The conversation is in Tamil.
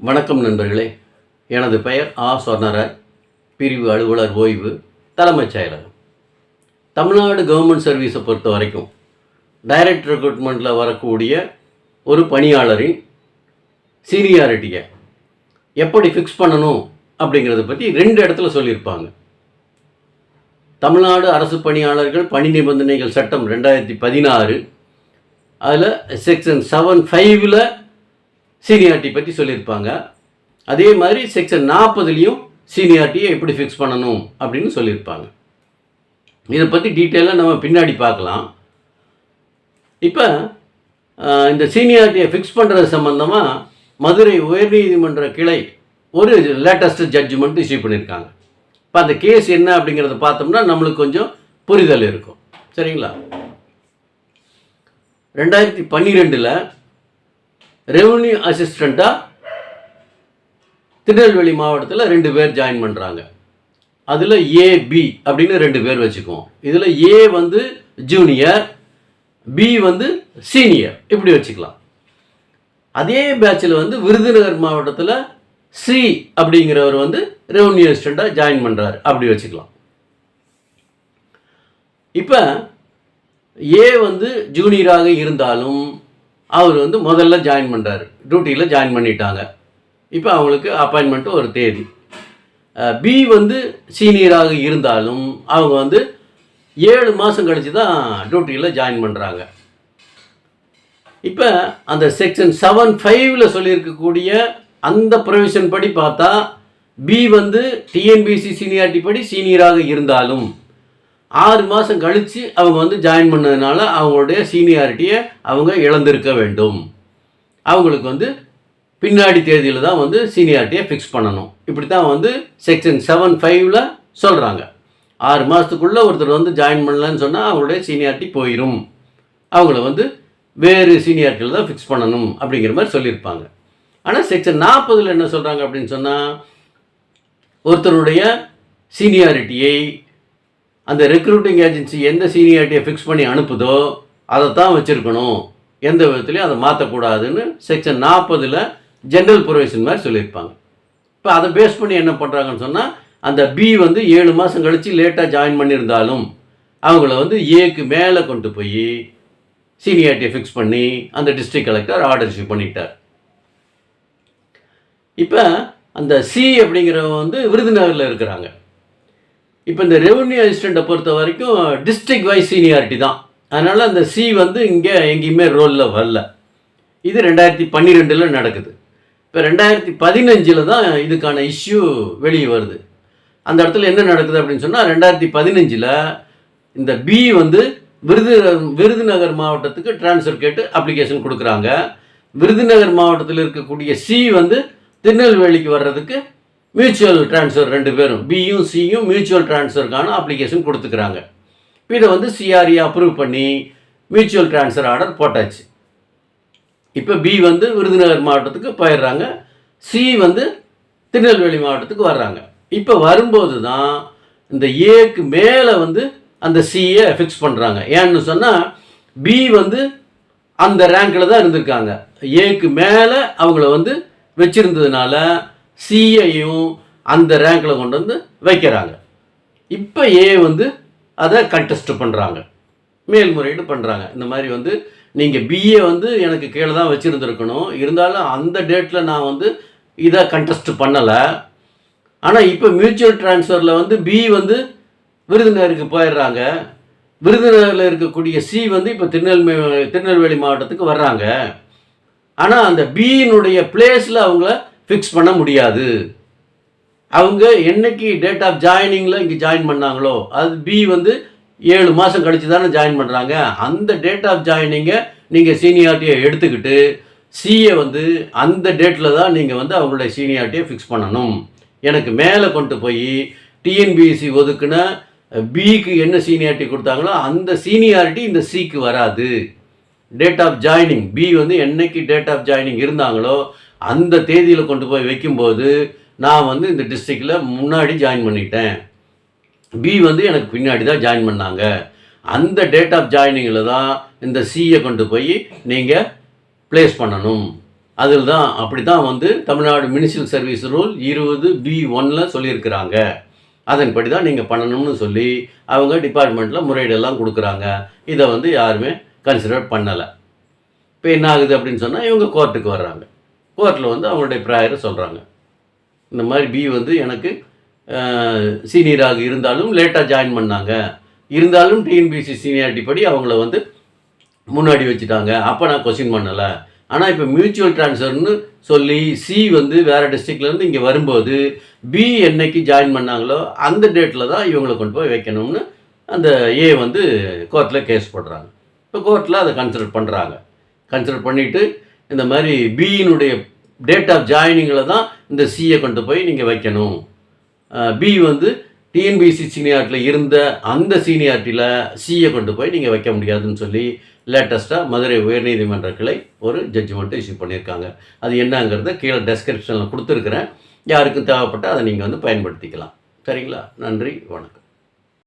வணக்கம் நண்பர்களே. எனது பெயர் ஆ. சொர்ணராஜ். பிரிவு அலுவலர் ஓய்வு தலைமைச் செயலகம். தமிழ்நாடு கவர்மெண்ட் சர்வீஸை பொறுத்த வரைக்கும் டைரக்ட் ரெக்ரூட்மெண்ட்டில் வரக்கூடிய ஒரு பணியாளரின் சீனியாரிட்டியை எப்படி ஃபிக்ஸ் பண்ணணும் அப்படிங்கிறத பற்றி ரெண்டு இடத்துல சொல்லியிருப்பாங்க. தமிழ்நாடு அரசு பணியாளர்கள் பணி நிபந்தனைகள் சட்டம் ரெண்டாயிரத்தி பதினாறு அதில் செக்ஷன் செவன் ஃபைவ்ல சீனியாரிட்டி பற்றி சொல்லியிருப்பாங்க. அதே மாதிரி செக்ஷன் நாற்பதுலேயும் சீனியாரிட்டியை எப்படி ஃபிக்ஸ் பண்ணணும் அப்படின்னு சொல்லியிருப்பாங்க. இதை பற்றி டீட்டெயிலாக நம்ம பின்னாடி பார்க்கலாம். இப்போ இந்த சீனியாரிட்டியை ஃபிக்ஸ் பண்ணுறது சம்மந்தமாக மதுரை உயர்நீதிமன்ற கிளை ஒரு லேட்டஸ்ட் ஜட்ஜ்மெண்ட் இஷ்யூ பண்ணியிருக்காங்க. இப்போ அந்த கேஸ் என்ன அப்படிங்கிறத பார்த்தோம்னா நம்மளுக்கு கொஞ்சம் புரிதல் இருக்கும். சரிங்களா? ரெண்டாயிரத்தி பன்னிரெண்டில் ரெவன்யூ அசிஸ்டண்ட்டாக திருநெல்வேலி மாவட்டத்தில் ரெண்டு பேர் ஜாயின் பண்ணுறாங்க அதில் ஏபி அப்படின்னு ரெண்டு பேர் வச்சுக்குவோம். இதில் ஏ வந்து ஜூனியர் பி வந்து சீனியர் இப்படி வச்சுக்கலாம். அதே பேட்சில் வந்து விருதுநகர் மாவட்டத்தில் சி அப்படிங்கிறவர் வந்து ரெவன்யூ அசிஸ்டண்ட்டாக ஜாயின் பண்ணுறாரு அப்படி வச்சுக்கலாம். இப்போ ஏ வந்து ஜூனியராக இருந்தாலும் அவர் வந்து முதல்ல ஜாயின் பண்ணுறாரு டியூட்டியில் ஜாயின் பண்ணிட்டாங்க. இப்போ அவங்களுக்கு அப்பாயின்மெண்ட்டு ஒரு தேதி. பி வந்து சீனியராக இருந்தாலும் அவங்க வந்து ஏழு மாதம் கழித்து தான் டியூட்டியில் ஜாயின் பண்ணுறாங்க இப்போ அந்த செக்ஷன் செவன் ஃபைவ்ல சொல்லியிருக்கக்கூடிய அந்த ப்ரொவிஷன் படி பார்த்தா பி வந்து டிஎன்பிசி சீனியாரிட்டி படி சீனியராக இருந்தாலும் ஆறு மாதம் கழித்து அவங்க வந்து ஜாயின் பண்ணதுனால அவங்களுடைய சீனியாரிட்டியை அவங்க இழந்திருக்க வேண்டும். அவங்களுக்கு வந்து பின்னாடி தேதியில் தான் வந்து சீனியாரிட்டியை ஃபிக்ஸ் பண்ணணும். இப்படி தான் வந்து செக்ஷன் செவன் ஃபைவ்ல சொல்கிறாங்க ஆறு மாதத்துக்குள்ளே ஒருத்தர் வந்து ஜாயின் பண்ணலன்னு சொன்னால் அவங்களுடைய சீனியாரிட்டி போயிடும் அவங்கள வந்து வேறு சீனியாரிட்டியில் தான் ஃபிக்ஸ் பண்ணணும் அப்படிங்கிற மாதிரி சொல்லியிருப்பாங்க. ஆனால் செக்ஷன் நாற்பதில் என்ன சொல்கிறாங்க அப்படின்னு சொன்னால் ஒருத்தருடைய சீனியாரிட்டியை அந்த ரெக்ரூட்டிங் ஏஜென்சி எந்த சீனியாரிட்டியை ஃபிக்ஸ் பண்ணி அனுப்புதோ அதை தான் வச்சுருக்கணும். எந்த விதத்துலையும் அதை மாற்றக்கூடாதுன்னு செக்ஷன் நாற்பதில் ஜென்ரல் ப்ரொவிஷன் மாதிரி சொல்லியிருப்பாங்க. இப்போ அதை பேஸ் பண்ணி என்ன பண்ணுறாங்கன்னு சொன்னால் அந்த பி வந்து ஏழு மாதம் கழித்து லேட்டாக ஜாயின் பண்ணியிருந்தாலும் அவங்கள வந்து ஏக்கு மேலே கொண்டு போய் சீனியாரிட்டியை ஃபிக்ஸ் பண்ணி அந்த டிஸ்ட்ரிக்ட் கலெக்டர் ஆர்டர் இஷ்யூ பண்ணிட்டார். இப்போ அந்த சி அப்படிங்கிறவங்க வந்து விருதுநகரில் இருக்கிறாங்க. இப்போ இந்த ரெவன்யூ அசிஸ்டண்ட்டை பொறுத்த வரைக்கும் டிஸ்ட்ரிக்ட் வைஸ் சீனியாரிட்டி தான். அதனால் அந்த சி வந்து இங்கே எங்கேயுமே ரோலில் வரல. இது ரெண்டாயிரத்தி பன்னிரெண்டில் நடக்குது. இப்போ ரெண்டாயிரத்தி பதினஞ்சில் தான் இதுக்கான இஷ்யூ வெளியே வருது. அந்த இடத்துல என்ன நடக்குது அப்படின்னு சொன்னால் ரெண்டாயிரத்தி பதினஞ்சில் இந்த பி வந்து விருது விருதுநகர் மாவட்டத்துக்கு ட்ரான்ஸ்ஃபர் கேட்டு அப்ளிகேஷன் கொடுக்குறாங்க. விருதுநகர் மாவட்டத்தில் இருக்கக்கூடிய சி வந்து திருநெல்வேலிக்கு வர்றதுக்கு மியூச்சுவல் ட்ரான்ஸ்ஃபர் ரெண்டு பேரும். பியும் சியும் மியூச்சுவல் ட்ரான்ஸ்ஃபருக்கான அப்ளிகேஷன் கொடுத்துக்கிறாங்க. இதை வந்து சிஆர்இ அப்ரூவ் பண்ணி மியூச்சுவல் ட்ரான்ஸ்ஃபர் ஆர்டர் போட்டாச்சு. இப்போ பி வந்து விருதுநகர் மாவட்டத்துக்கு போயிடுறாங்க. சி வந்து திருநெல்வேலி மாவட்டத்துக்கு வர்றாங்க. இப்போ வரும்போது தான் இந்த ஏக்கு மேலே வந்து அந்த சியை ஃபிக்ஸ் பண்ணுறாங்க ஏன்னு சொன்னால் பி வந்து அந்த ரேங்கில் தான் இருந்திருக்காங்க. ஏக்கு மேலே அவங்கள வந்து வச்சுருந்ததுனால சிஐயும் அந்த ரேங்கில் கொண்டு வந்து வைக்கிறாங்க. இப்போ ஏ வந்து அதை கண்டெஸ்ட் பண்ணுறாங்க மேல்முறையீடு பண்ணுறாங்க இந்த மாதிரி வந்து நீங்கள் பிஏ வந்து எனக்கு கீழே தான் வச்சுருந்துருக்கணும். இருந்தாலும் அந்த டேட்டில் நான் வந்து இதை கண்டெஸ்ட் பண்ணலை. ஆனால் இப்போ மியூச்சுவல் ட்ரான்ஸ்ஃபரில் வந்து பி வந்து விருதுநகருக்கு போயிடுறாங்க. விருதுநகரில் இருக்கக்கூடிய சி வந்து இப்போ திருநெல்வேலி திருநெல்வேலி மாவட்டத்துக்கு வர்றாங்க. ஆனால் அந்த பியினுடைய பிளேஸில் அவங்கள ஃபிக்ஸ் பண்ண முடியாது. அவங்க என்னைக்கு டேட் ஆஃப் ஜாயினிங்கில் இங்கே ஜாயின் பண்ணாங்களோ அது பி வந்து ஏழு மாதம் கழிச்சு தானே ஜாயின் பண்ணுறாங்க அந்த டேட் ஆஃப் ஜாயினிங்கை நீங்கள் சீனியாரிட்டியை எடுத்துக்கிட்டு சிஏ வந்து அந்த டேட்டில் தான் நீங்கள் வந்து அவங்களுடைய சீனியாரிட்டியை ஃபிக்ஸ் பண்ணணும். எனக்கு மேலே கொண்டு போய் டிஎன்பிஎஸ்சி ஒதுக்குன பிக்கு என்ன சீனியாரிட்டி கொடுத்தாங்களோ அந்த சீனியாரிட்டி இந்த சிக்கு வராது. டேட் ஆஃப் ஜாயினிங் பி வந்து என்னைக்கு டேட் ஆஃப் ஜாயினிங் இருந்தாங்களோ அந்த தேதியில் கொண்டு போய் வைக்கும்போது நான் வந்து இந்த டிஸ்ட்ரிக்டில் முன்னாடி ஜாயின் பண்ணிட்டேன். பி வந்து எனக்கு பின்னாடி தான் ஜாயின் பண்ணாங்க. அந்த டேட் ஆஃப் ஜாயினிங்கில் தான் இந்த சியை கொண்டு போய் நீங்கள் ப்ளேஸ் பண்ணணும். அதில் தான் அப்படி தான் வந்து தமிழ்நாடு மினிஸ்ட்ரியல் சர்வீஸ் ரூல் இருபது பி ஒன்னில் சொல்லியிருக்கிறாங்க. அதன்படி தான் நீங்கள் பண்ணணும்னு சொல்லி அவங்க டிபார்ட்மெண்ட்டில் முறையீடெல்லாம் கொடுக்குறாங்க. இதை வந்து யாருமே கன்சிடர் பண்ணலை. இப்போ என்ன ஆகுது அப்படின்னு சொன்னால் இவங்க கோர்ட்டுக்கு வர்றாங்க. கோர்ட்டில் வந்து அவங்களுடைய ப்ராயரை சொல்கிறாங்க இந்த மாதிரி பி வந்து எனக்கு சீனியராக இருந்தாலும் லேட்டாக ஜாயின் பண்ணாங்க. இருந்தாலும் டிஎன்பிசி சீனியாரிட்டி படி அவங்கள வந்து முன்னாடி வச்சுட்டாங்க. அப்போ நான் கொஸ்டின் பண்ணலை. ஆனால் இப்போ மியூச்சுவல் ட்ரான்ஸ்ஃபர்னு சொல்லி சி வந்து வேறு டிஸ்ட்ரிக்ட்லேருந்து இங்கே வரும்போது பி என்னைக்கு ஜாயின் பண்ணாங்களோ அந்த டேட்டில் தான் இவங்களை கொண்டு போய் வைக்கணும்னு அந்த ஏ வந்து கோர்ட்டில் கேஸ் போடுறாங்க. இப்போ கோர்ட்டில் அதை கன்சிடர் பண்ணுறாங்க கன்சிடர் பண்ணிவிட்டு இந்த மாதிரி பியினுடைய டேட் ஆஃப் ஜாயினிங்கில் தான் இந்த சியை கொண்டு போய் நீங்கள் வைக்கணும். பி வந்து டிஎன்பிசி சீனியாரிட்டியில் இருந்த அந்த சீனியாரிட்டியில் சியை கொண்டு போய் நீங்கள் வைக்க முடியாதுன்னு சொல்லி லேட்டஸ்ட்டாக மதுரை உயர்நீதிமன்ற கிளை ஒரு ஜட்ஜ்மெண்ட்டை இஷ்யூ பண்ணியிருக்காங்க. அது என்னங்கிறத கீழே டெஸ்கிரிப்ஷனில் கொடுத்துருக்குறேன். யாருக்கும் தேவைப்பட்டால் அதை நீங்கள் வந்து பயன்படுத்திக்கலாம். சரிங்களா? நன்றி வணக்கம்.